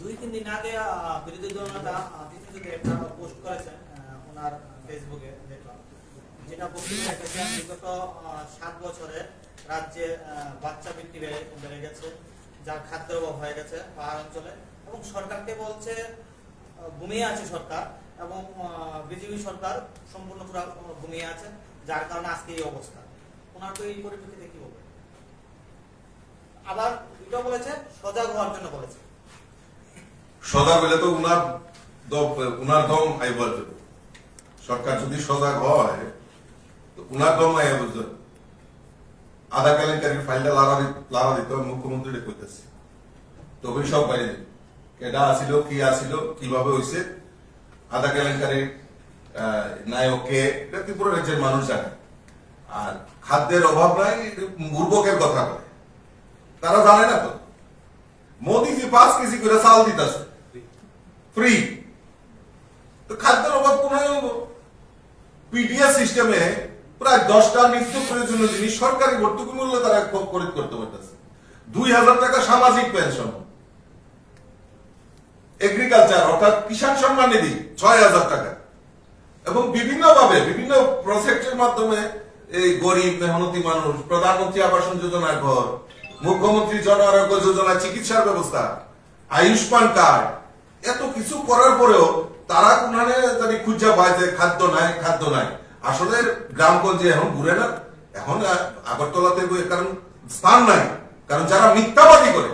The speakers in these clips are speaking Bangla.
দুই, তিন দিন আগে বিরোধী দল নেতা তিথিতে একটা পোস্ট করেছেন ওনার ফেসবুকে দেখলাম। যেটা বিগত সাত বছরে রাজ্যে বাচ্চা বৃদ্ধি বেড়ে গেছে, যার খাদ্যের অভাব হয়ে গেছে পাহাড় অঞ্চলে। এবং সরকারকে বলছে ঘুমিয়ে আছে সরকার এবং বিজেপি সরকার সম্পূর্ণ পুরো ঘুমিয়ে আছে, যার কারণে আজকে এই অবস্থা। ওনার তো এই পরিপ্রেক্ষিতে কি বলবে আবার এটা বলেছে, সজাগ হওয়ার জন্য বলেছে। সজাগ হলে তো উনার উনার দম আইব সরকার যদি সজাগ হয়, তো উনার দম আইব বুঝলেন আধা কেলেঙ্কারির ফাইলটা দি- লারা দিতে মুখ্যমন্ত্রী করতেছে তবে সব বাইরে কেডা আসিল, কি আসিল, কীভাবে হয়েছে আধা কেলেঙ্কারির নায়ক কে ত্রিপুরা রাজ্যের মানুষ জানে। আর খাদ্যের অভাব নাই, এটা মূর্বকের কথা বলে তারা জানে না তো। মোদিজি পাঁচ কেজি করে চাল দিতেছে। ফ্রি তো খাদ্যের অভাব কোথায় হব পিডিএস সিস্টেমে প্রায় দশটা নিত্য প্রয়োজনীয় জিনিস সরকারি ভর্তুকি মূল্য তারা করতে পারতেছে। দুই হাজার টাকা সামাজিক পেনশন। এগ্রিকালচার অর্থাৎ কিষাণ সম্মান নিধি, ছয় হাজার টাকা। এবং বিভিন্ন ভাবে বিভিন্ন প্রজেক্টের মাধ্যমে এই গরিব, মেহনতি মানুষ, প্রধানমন্ত্রী আবাসন যোজনার ঘর, মুখ্যমন্ত্রী জন আরোগ্য যোজনা চিকিৎসার ব্যবস্থা, আয়ুষ্মান কার্ড এত কিছু করার পরেও তারা কোনখানে জানি খুঁজা পায় যে খাদ্য নাই খাদ্য নাই। আসলে গ্রামগঞ্জে এখন ঘুরে না। এখন আগরতলাতে কারণ স্থান নাই। কারণ যারা মিথ্যাবাদী করে,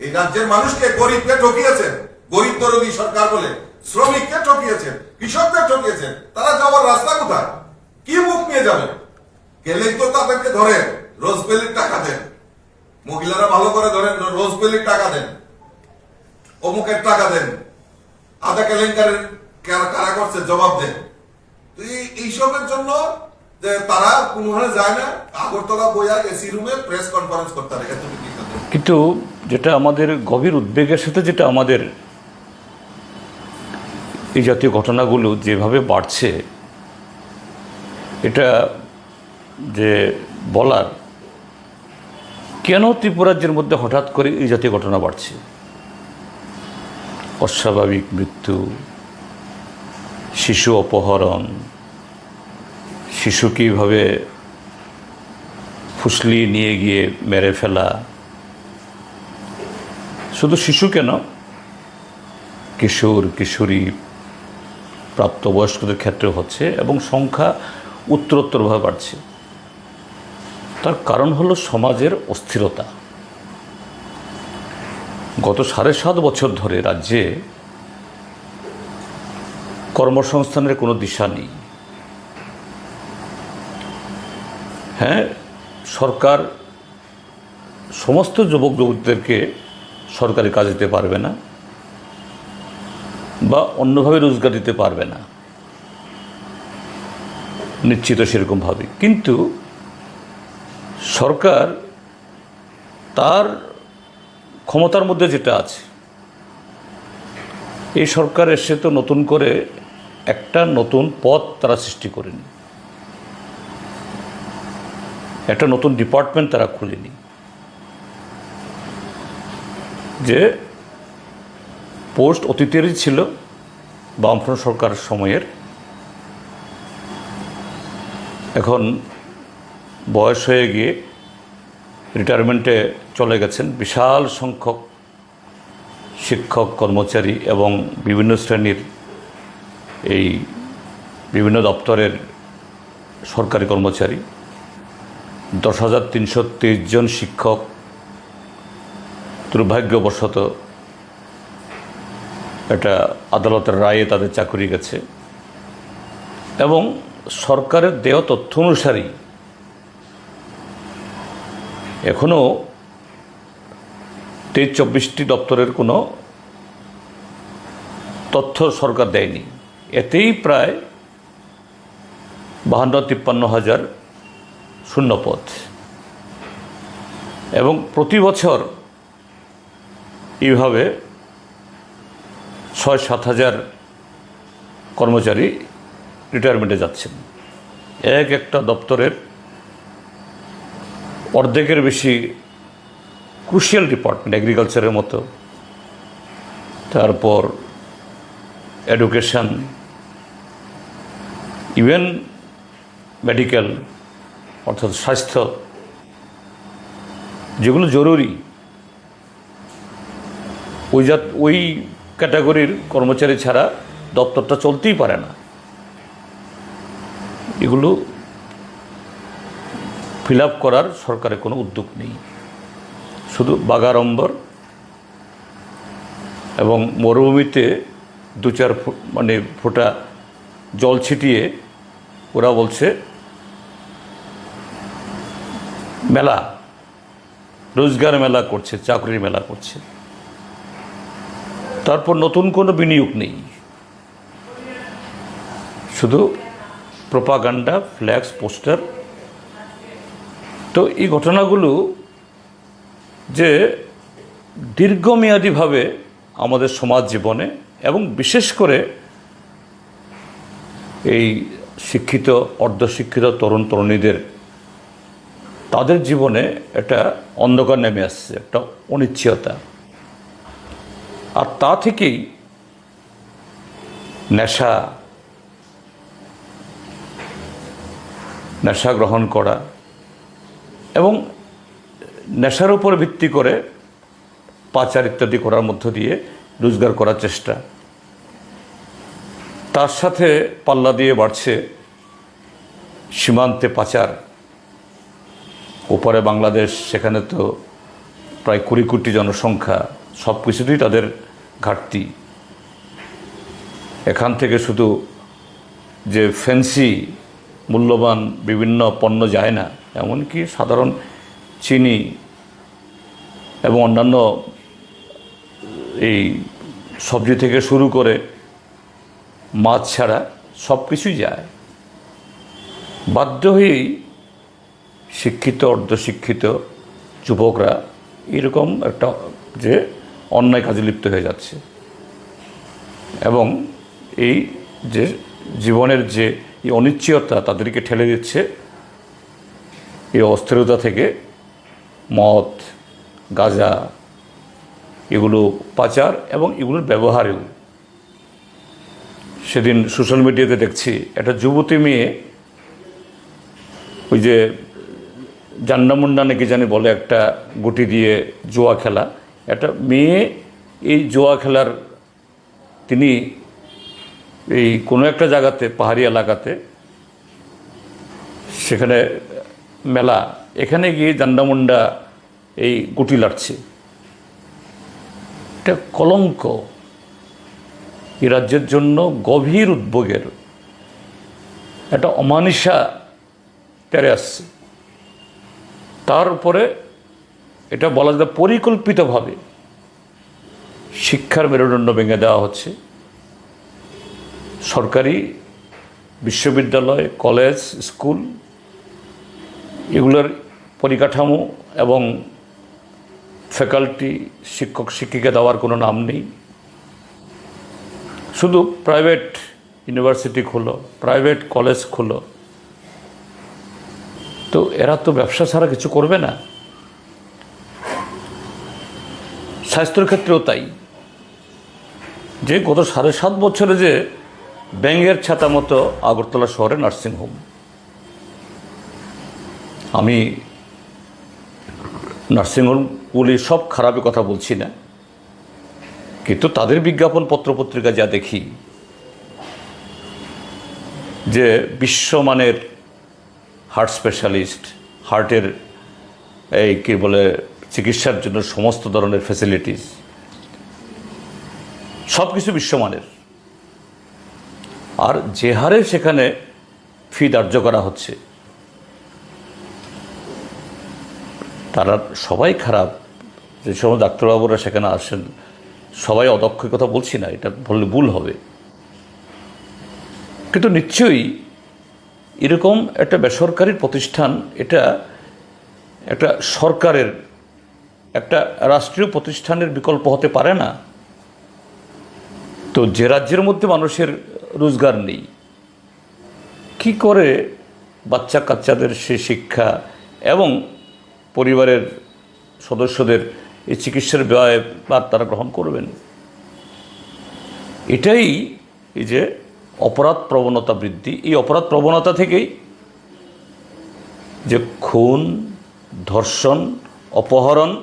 এই রাজ্যের মানুষকে গরিবকে ঠকিয়েছেন, গরিব দরদি সরকার বলে, শ্রমিককে ঠকিয়েছেন কৃষকদের ঠকিয়েছেন, তারা যাওয়ার রাস্তা কোথায়? কি মুখ নিয়ে যাবে? গেলেই তো তাদেরকে ধরেন রোজবেলির টাকা দেন। মহিলারা ভালো করে ধরেন রোজবেলির টাকা দেন। অমুকের টাকা দেন। আধা কেলেঙ্কারের কারা কারা করছে? জবাব দেন। তো এইসবের জন্য যে তারা কোনোখানে যায় না, আগরতলা বইয়া এসি রুমে প্রেস কনফারেন্স করতে পারে। কিন্তু যেটা আমাদের গভীর উদ্বেগের সাথে যেটা আমাদের এই জাতীয় ঘটনাগুলো যেভাবে বাড়ছে, এটা যে বলার, কেন ত্রিপুরাজ্যের মধ্যে হঠাৎ করে এই জাতীয় ঘটনা বাড়ছে? অস্বাভাবিক মৃত্যু, শিশু অপহরণ, শিশু কীভাবে ফুসলি নিয়ে গিয়ে মেরে ফেলা, শুধু শিশু কেন? কিশোর, কিশোরী, প্রাপ্তবয়স্কদের ক্ষেত্রে হচ্ছে এবং সংখ্যা উত্তরোত্তরভাবে বাড়ছে। তার কারণ হলো সমাজের অস্থিরতা। গত সাড়ে সাত বছর ধরে রাজ্যে কর্মসংস্থানের কোনো দিশা নেই। হ্যাঁ সরকার সমস্ত যুবক যুবতীদেরকে সরকারি কাজ দিতে পারবে না বা অন্যভাবে রোজগার দিতে পারবে না। নিশ্চিত সেরকমভাবে কিন্তু সরকার তার ক্ষমতার মধ্যে যেটা আছে, এই সরকার এসে তো নতুন করে একটা নতুন পথ তারা সৃষ্টি করেনি। একটা নতুন ডিপার্টমেন্ট তারা খুলেনি। যে পোস্ট অতীতেরই ছিল বামফ্রন্ট সরকার সময়ের। এখন বয়স হয়ে গিয়ে রিটায়ারমেন্টে চলে গেছেন। বিশাল সংখ্যক শিক্ষক, কর্মচারী এবং বিভিন্ন শ্রেণির এই বিভিন্ন দপ্তরের সরকারি কর্মচারী। দশ হাজার তিনশো তেইশ জন শিক্ষক দুর্ভাগ্যবশত এটা আদালতের রায়ে তাদের চাকরি গেছে। এবং সরকারের দেওয়া তথ্য অনুসারেই এখনও তেইশ চব্বিশটি দপ্তরের কোনো তথ্য সরকার দেয়নি। এতেই প্রায় বাহান্ন, তিপ্পান্ন হাজার শূন্যপদ এবং প্রতি বছর এইভাবে ছয়, সাত হাজার কর্মচারী রিটায়ারমেন্টে যাচ্ছেন। এক একটা দপ্তরের অর্ধেকের বেশি ক্রুশিয়াল ডিপার্টমেন্ট এগ্রিকালচারের মতো। তারপর এডুকেশন ইভেন মেডিকেল অর্থাৎ স্বাস্থ্য, যেগুলো জরুরি। ওই জাত, ওই ক্যাটাগরির কর্মচারী ছাড়া দপ্তরটা চলতেই পারে না। এগুলো ফিল আপ করার সরকারের কোনো উদ্যোগ নেই। শুধু বাগাড়ম্বর এবং মরুভূমিতে দু চার মানে ফোঁটা জল ছিটিয়ে ওরা বলছে, মেলা, রোজগার মেলা করছে, চাকরির মেলা করছে। তারপর নতুন কোনো বিনিয়োগ নেই। শুধু প্রোপাগান্ডা ফ্ল্যাক্স পোস্টার তো এই ঘটনাগুলো যে দীর্ঘমেয়াদীভাবে আমাদের সমাজ জীবনে এবং বিশেষ করে এই শিক্ষিত, অর্ধশিক্ষিত তরুণ তরুণীদের, তাদের জীবনে একটা অন্ধকার নেমে আসছে, একটা অনিশ্চয়তা। আর তা থেকেই নেশা নেশা গ্রহণ করা এবং নেশার উপর ভিত্তি করে পাচার ইত্যাদি করার মধ্য দিয়ে রোজগার করার চেষ্টা। তার সাথে পাল্লা দিয়ে বাড়ছে সীমান্তে পাচার। ওপারে বাংলাদেশ, সেখানে তো প্রায় কুড়ি কোটি জনসংখ্যা, সব কিছুতেই তাদের ঘাটতি। এখান থেকে শুধু যে ফ্যান্সি মূল্যবান বিভিন্ন পণ্য যায় না এমনকি সাধারণ চিনি এবং অন্যান্য এই সবজি থেকে শুরু করে মাছ ছাড়া সব কিছুই যায়। বাধ্য হয়েই শিক্ষিত, অর্ধশিক্ষিত যুবকরা এরকম একটা যে অন্যায় কাজে লিপ্ত হয়ে যাচ্ছে। এবং এই যে জীবনের যে অনিশ্চয়তা তাদেরকে ঠেলে দিচ্ছে এই অস্থিরতা থেকে মদ, গাঁজা, এগুলো পাচার এবং এগুলোর ব্যবহারেও। সেদিন সোশ্যাল মিডিয়াতে দেখছি, একটা যুবতী মেয়ে, ওই যে জান্ডামুন্ডা নাকি জানি বলে একটা গুটি দিয়ে জোয়া খেলা। একটা মেয়ে, এই জোয়া খেলার তিনি এই কোনো একটা জায়গাতে, পাহাড়ি এলাকাতে, সেখানে মেলা। এখানে গিয়ে জান্ডামুন্ডা এই গুটি লাটছে। এটা কলঙ্ক। এই রাজ্যের জন্য গভীর উদ্যোগের একটা অমানিসা তেরে আসছে। তার উপরে এটা বলা যায় পরিকল্পিতভাবে শিক্ষার মেরুদণ্ড ভেঙে দেওয়া হচ্ছে। সরকারি বিশ্ববিদ্যালয়, কলেজ, স্কুল এগুলোর পরিকাঠামো এবং ফ্যাকাল্টি শিক্ষক শিক্ষিকা দেওয়ার কোনো নাম নেই। শুধু প্রাইভেট ইউনিভার্সিটি খুলো, প্রাইভেট কলেজ খুলো। তো এরা তো ব্যবসা ছাড়া কিছু করবে না। স্বাস্থ্যের ক্ষেত্রেও তাই। যে গত সাড়ে সাত বছরে যে ব্যাঙের ছাতা মতো আগরতলা শহরে নার্সিংহোম আমি নার্সিংহোমগুলি সব খারাপের কথা বলছি না। কিন্তু তাদের বিজ্ঞাপন পত্রপত্রিকা যা দেখি, যে বিশ্বমানের হার্ট স্পেশালিস্ট, হার্টের এই কী বলে, চিকিৎসার জন্য সমস্ত ধরনের ফ্যাসিলিটিস সব কিছু বিশ্বমানের। আর যে হারে সেখানে ফি ধার্য করা হচ্ছে তারা সবাই খারাপ। যে সময় ডাক্তারবাবুরা সেখানে আসেন, সবাই অদক্ষ কথা বলছি না, এটা বললে ভুল হবে। কিন্তু নিশ্চয়ই এরকম একটা বেসরকারি প্রতিষ্ঠান, এটা একটা সরকারের, একটা রাষ্ট্রীয় প্রতিষ্ঠানের বিকল্প হতে পারে না। তো যে রাজ্যের মধ্যে মানুষের রোজগার নেই, কি করে বাচ্চা কাচ্চাদের সে শিক্ষা এবং পরিবারের সদস্যদের এই চিকিৎসার ব্যয় বা তারা গ্রহণ করবেন। এটাই এই যে অপরাধ প্রবণতা বৃদ্ধি। এই অপরাধ প্রবণতা থেকেই যে খুন, ধর্ষণ, অপহরণ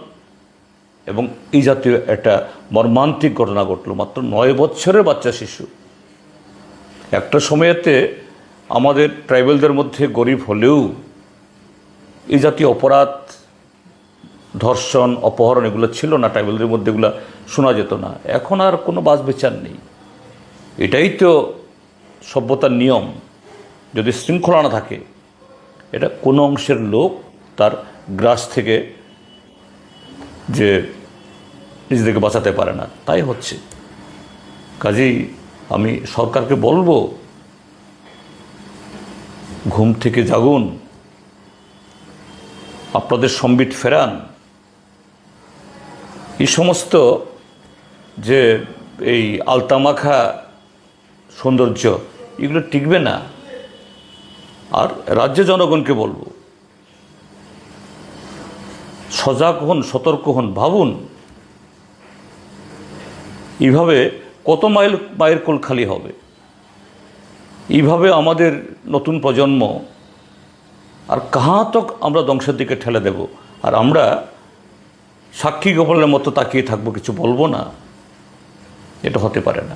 এবং এই জাতীয় একটা মর্মান্তিক ঘটনা ঘটলো। মাত্র নয় বছরের বাচ্চা শিশু। একটা সময়েতে আমাদের ট্রাইবেলদের মধ্যে গরিব হলেও এই জাতীয় অপরাধ ধর্ষণ, অপহরণ এগুলো ছিল না ট্রাইবেলদের মধ্যে এগুলো শোনা যেত না। এখন আর কোনো বাস বিচার নেই। এটাই তো সভ্যতার নিয়ম। যদি শৃঙ্খলা না থাকে, এটা কোনো অংশের লোক তার গ্রাস থেকে যে নিজেদেরকে বাঁচাতে পারে না। তাই হচ্ছে। কাজেই আমি সরকারকে বলব, ঘুম থেকে জাগুন, আপনাদের সম্বিত ফেরান। এই সমস্ত যে এই আলতামাখা সৌন্দর্য, এগুলো টিকবে না। আর রাজ্য জনগণকে বলব, সজাগ হন, সতর্ক হন, ভাবুন। এইভাবে কত মাইল মায়ের কোল খালি হবে। এইভাবে আমাদের নতুন প্রজন্ম, আর কাহা তক আমরা ধ্বংসের দিকে ঠেলে দেব। আর আমরা সাক্ষী গোপালের মতো তাকিয়ে থাকব কিছু বলব না এটা হতে পারে না।